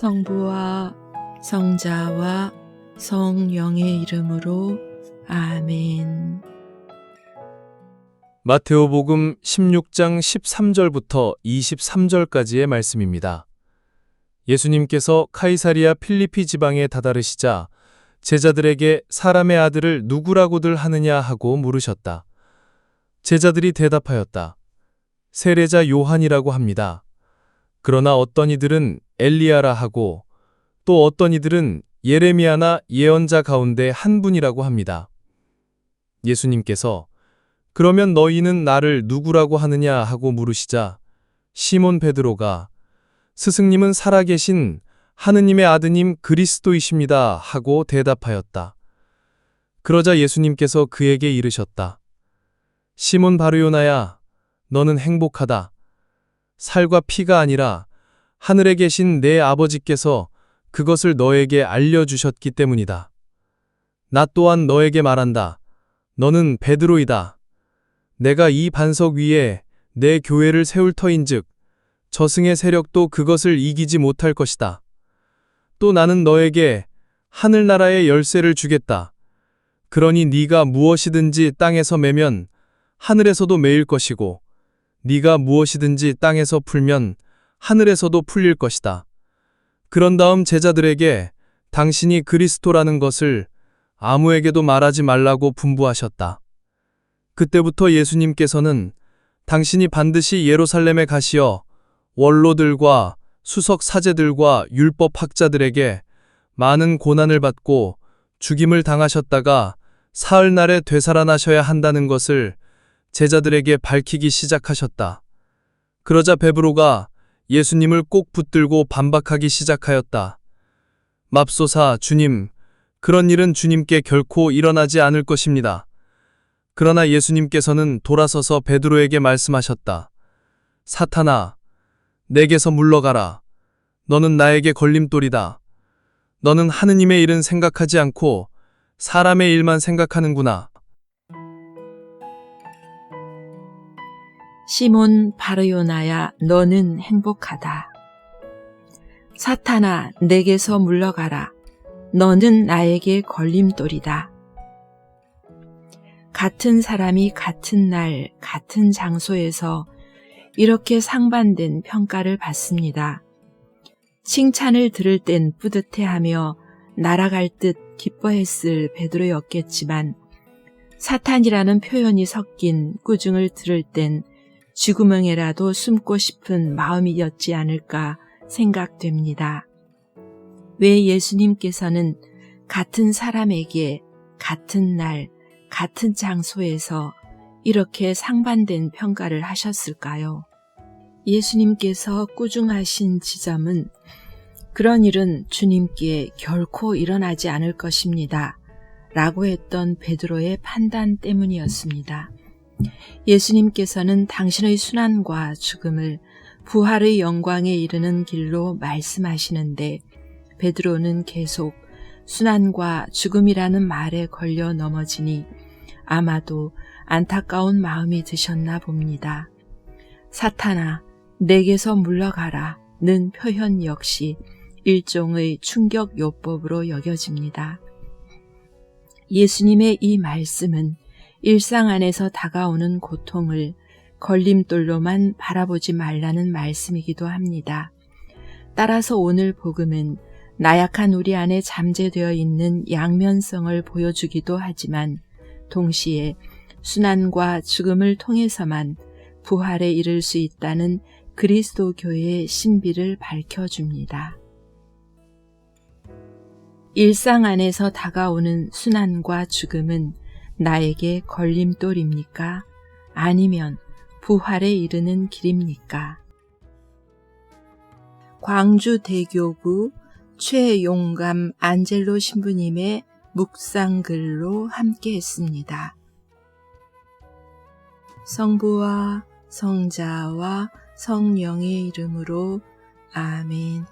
성부와 성자와 성령의 이름으로 아멘. 마테오복음 16장 13절부터 23절까지의 말씀입니다. 예수님께서 카이사리아 필리피 지방에 다다르시자 제자들에게 사람의 아들을 누구라고들 하느냐 하고 물으셨다. 제자들이 대답하였다. 세례자 요한이라고 합니다. 그러나 어떤 이들은 엘리야라 하고 또 어떤 이들은 예레미야나 예언자 가운데 한 분이라고 합니다. 예수님께서 그러면 너희는 나를 누구라고 하느냐 하고 물으시자 시몬 베드로가 스승님은 살아계신 하느님의 아드님 그리스도이십니다 하고 대답하였다. 그러자 예수님께서 그에게 이르셨다. 시몬 바르요나야, 너는 행복하다. 살과 피가 아니라 하늘에 계신 내 아버지께서 그것을 너에게 알려주셨기 때문이다. 나 또한 너에게 말한다. 너는 베드로이다. 내가 이 반석 위에 내 교회를 세울 터인즉 저승의 세력도 그것을 이기지 못할 것이다. 또 나는 너에게 하늘나라의 열쇠를 주겠다. 그러니 네가 무엇이든지 땅에서 매면 하늘에서도 매일 것이고 네가 무엇이든지 땅에서 풀면 하늘에서도 풀릴 것이다. 그런 다음 제자들에게 당신이 그리스도라는 것을 아무에게도 말하지 말라고 분부하셨다. 그때부터 예수님께서는 당신이 반드시 예루살렘에 가시어 원로들과 수석 사제들과 율법 학자들에게 많은 고난을 받고 죽임을 당하셨다가 사흘날에 되살아나셔야 한다는 것을 제자들에게 밝히기 시작하셨다. 그러자 베브로가 예수님을 꼭 붙들고 반박하기 시작하였다. 맙소사 주님, 그런 일은 주님께 결코 일어나지 않을 것입니다. 그러나 예수님께서는 돌아서서 베드로에게 말씀하셨다. 사탄아, 내게서 물러가라. 너는 나에게 걸림돌이다. 너는 하느님의 일은 생각하지 않고 사람의 일만 생각하는구나. 시몬 바르요나야 너는 행복하다. 사탄아 내게서 물러가라. 너는 나에게 걸림돌이다. 같은 사람이 같은 날, 같은 장소에서 이렇게 상반된 평가를 받습니다. 칭찬을 들을 땐 뿌듯해하며 날아갈 듯 기뻐했을 베드로였겠지만 사탄이라는 표현이 섞인 꾸중을 들을 땐 쥐구멍에라도 숨고 싶은 마음이었지 않을까 생각됩니다. 왜 예수님께서는 같은 사람에게 같은 날, 같은 장소에서 이렇게 상반된 평가를 하셨을까요? 예수님께서 꾸중하신 지점은 그런 일은 주님께 결코 일어나지 않을 것입니다. 라고 했던 베드로의 판단 때문이었습니다. 예수님께서는 당신의 순환과 죽음을 부활의 영광에 이르는 길로 말씀하시는데 베드로는 계속 순환과 죽음이라는 말에 걸려 넘어지니 아마도 안타까운 마음이 드셨나 봅니다. 사탄아, 내게서 물러가라 는 표현 역시 일종의 충격 요법으로 여겨집니다. 예수님의 이 말씀은 일상 안에서 다가오는 고통을 걸림돌로만 바라보지 말라는 말씀이기도 합니다. 따라서 오늘 복음은 나약한 우리 안에 잠재되어 있는 양면성을 보여주기도 하지만 동시에 순환과 죽음을 통해서만 부활에 이를 수 있다는 그리스도 교회의 신비를 밝혀줍니다. 일상 안에서 다가오는 순환과 죽음은 나에게 걸림돌입니까? 아니면 부활에 이르는 길입니까? 광주대교구 최용감 안젤로 신부님의 묵상글로 함께 했습니다. 성부와 성자와 성령의 이름으로 아멘.